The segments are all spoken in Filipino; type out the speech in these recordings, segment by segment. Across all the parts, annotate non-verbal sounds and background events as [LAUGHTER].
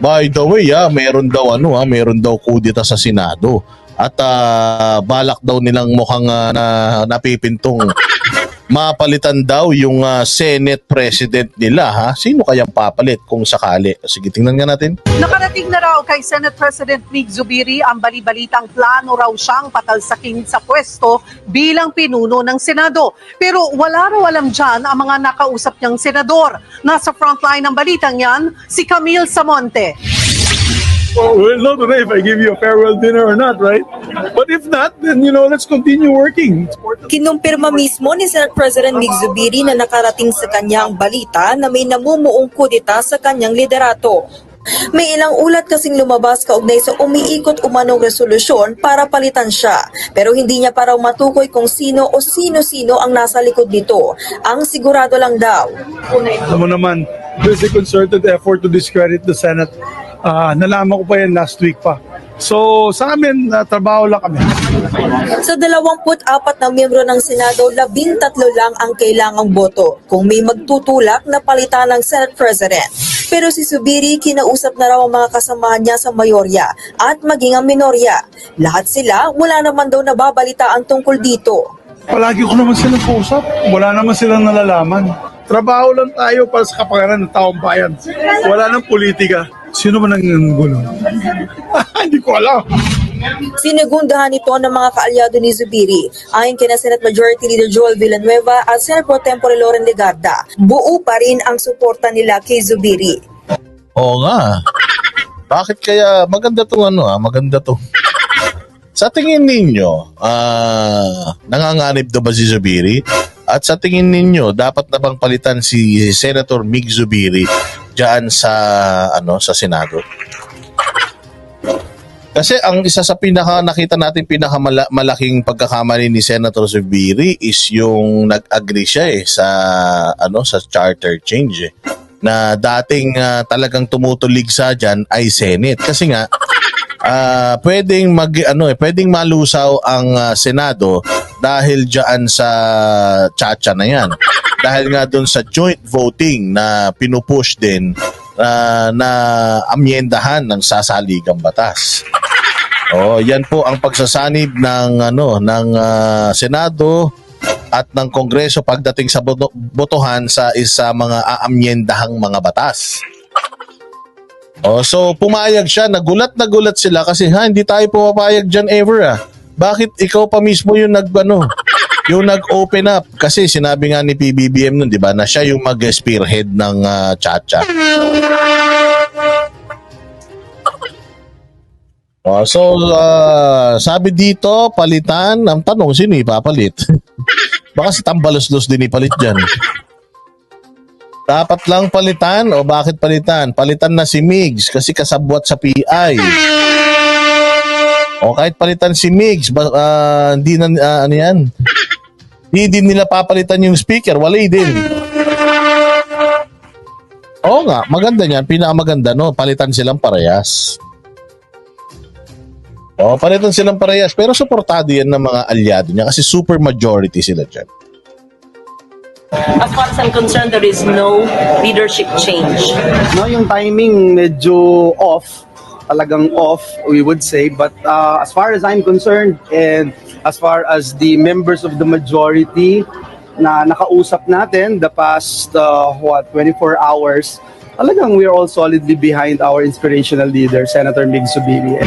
By the way, ah, meron daw ano, ah, meron daw kudita sa Senado. At ah, balak daw nilang mukhang ah, na napipintong mapalitan daw yung ah, Senate President nila ha. Sino kayang papalit kung sakali? Sige, tingnan nga natin. Nakarating na raw kay Senate President Mig Zubiri ang balibalitang plano raw siyang patalsakin sa pwesto bilang pinuno ng Senado. Pero wala raw alam dyan ang mga nakausap niyang senador. Nasa frontline ng balitang yan, si Camille Samonte. Well, we'll know today if I give you a farewell dinner or not, right? But if not, then, you know, let's continue working. Kinumpirma mismo ni Senate President Mig Zubiri na nakarating sa kanyang balita na may namumuong kudita sa kanyang liderato. May ilang ulat kasing lumabas kaugnay sa umiikot umanong resolusyon para palitan siya. Pero hindi niya pa raw matukoy kung sino o sino-sino ang nasa likod nito. Ang sigurado lang daw, Alam mo naman, there's a concerted effort to discredit the Senate. Ah, nalaman ko pa yan last week pa. So, sa amin, ah, trabaho lang kami. Sa 24 na miyembro ng Senado, 13 lang ang kailangang boto kung may magtutulak na palitan ng Senate President. Pero si Subiri kinausap na raw ang mga kasamahan niya sa mayorya at maging ang minorya. Lahat sila wala naman daw nababalitaan tungkol dito. Palagi ko naman silang kausap. Wala naman silang nalalaman. Trabaho lang tayo para sa kapakanan ng taong bayan. Wala nang politika. Sino man ang gulo? [LAUGHS] Hindi ko alam. Sinegundahan ito ng mga kaalyado ni Zubiri. Ayon kina Senate Majority Leader Joel Villanueva at Senate Pro Tempore Loren Legarda, buo pa rin ang suporta nila kay Zubiri. Oo nga. Bakit kaya maganda to ano ah, maganda to. Sa tingin ninyo, ah nanganganib daw ba si Zubiri? At sa tingin ninyo, dapat na bang palitan si Senator Mig Zubiri diyan sa ano sa Senado? Kasi ang isa sa pinaka nakita natin pinakamalaking pagkakamali ni Senator Zubiri is yung nag-agree siya eh sa ano sa charter change eh na dating ah, talagang tumutulig sa diyan ay Senate kasi nga ah pwedeng mag ano eh pwedeng malusaw ang ah, Senado dahil diyan sa chacha na yan dahil nga doon sa joint voting na pinupush din ah, na amyendahan ng sasaligang batas. Oh, yan po ang pagsasanib ng ano ng ah, Senado at ng Kongreso pagdating sa boto- botohan sa isa mga aamyendahang mga batas. Oh, so pumayag siya, nagulat na gulat sila kasi ha, hindi tayo pumapayag diyan ever ah. Bakit ikaw pa mismo yung nag ano, yung nag-open up kasi sinabi nga ni PBBM nun, 'di ba, na siya yung mag-spearhead ng ah, chacha. Oh, so ah, sabi dito, palitan, ang tanong sino ipapalit? [LAUGHS] Baka si Tambalos-los din ipalit dyan. Dapat lang palitan o bakit palitan? Palitan na si Migs kasi kasabwat sa PI. O kahit palitan si Migs, ba, ah, hindi na, ah, ano yan? Hindi din nila papalitan yung speaker, wala din. Oo nga, maganda niyan. Pinakamaganda, no? Palitan silang parehas. O, palitan silang parehas. Pero suportado yan ng mga alyado niya kasi super majority sila dyan. As far as I'm concerned, there is no leadership change. No, yung timing medyo off, talagang off, we would say. But uh, as far as I'm concerned, and as far as the members of the majority na nakausap natin the past, uh, what, 24 hours, talagang we're all solidly behind our inspirational leader, Senator Mig Subiri.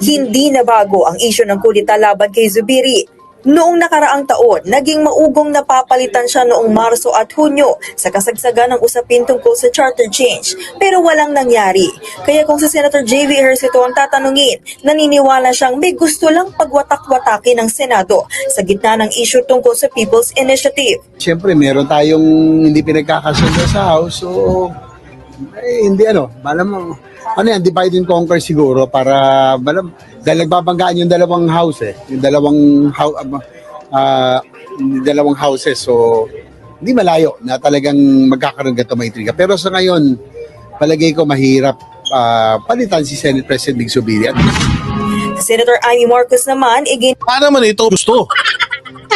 Hindi na bago ang isyo ng kudita laban kay Zubiri. Noong nakaraang taon, naging maugong napapalitan siya noong Marso at Hunyo sa kasagsagan ng usapin tungkol sa charter change. Pero walang nangyari. Kaya kung si Senator J.V. Ejercito ang tatanungin, naniniwala siyang may gusto lang pagwatak-watakin ng Senado sa gitna ng issue tungkol sa People's Initiative. Siyempre, meron tayong hindi pinagkakasundo sa House. So, eh, hindi ano, malam ano yan, divide and conquer siguro para malam, dahil nagbabanggaan yung dalawang house eh, yung dalawang house, uh, dalawang houses. So, hindi malayo na talagang magkakaroon ganito may intriga. Pero sa ngayon, palagay ko mahirap ah, palitan si Senate President Mig Zubiri. At Senator Amy Marcos naman, igin Paano naman ito gusto?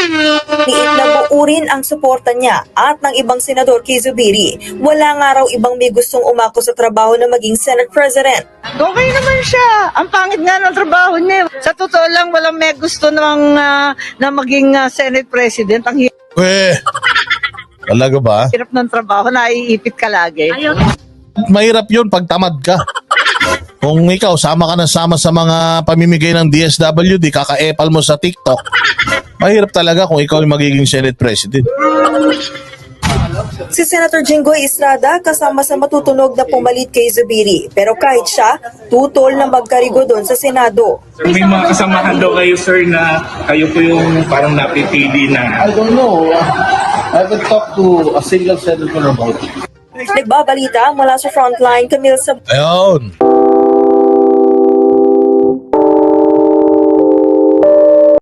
Niit na buo rin ang suporta niya at ng ibang senador kay Zubiri. Wala nga raw ibang may gustong umako sa trabaho na maging Senate President. Okay naman siya. Ang pangit nga ng trabaho niya. Sa totoo lang, walang may gusto ng, ah, na maging ah, Senate President. Ang Eh, talaga ba? hirap ng trabaho, naiipit ka lagi. Mahirap yun pag tamad ka. Kung ikaw, sama ka na sama sa mga pamimigay ng DSWD, kaka-epal mo sa TikTok, mahirap talaga kung ikaw yung magiging Senate President. Si Senator Jinggoy Estrada kasama sa matutunog na pumalit kay Zubiri. Pero kahit siya, tutol na magkarigo doon sa Senado. May mga kasamahan daw kayo, sir, na kayo po yung parang napipili na I don't know. I haven't talked to a single senator about it. Nagbabalita mula sa frontline, Camille Sab- Ayun.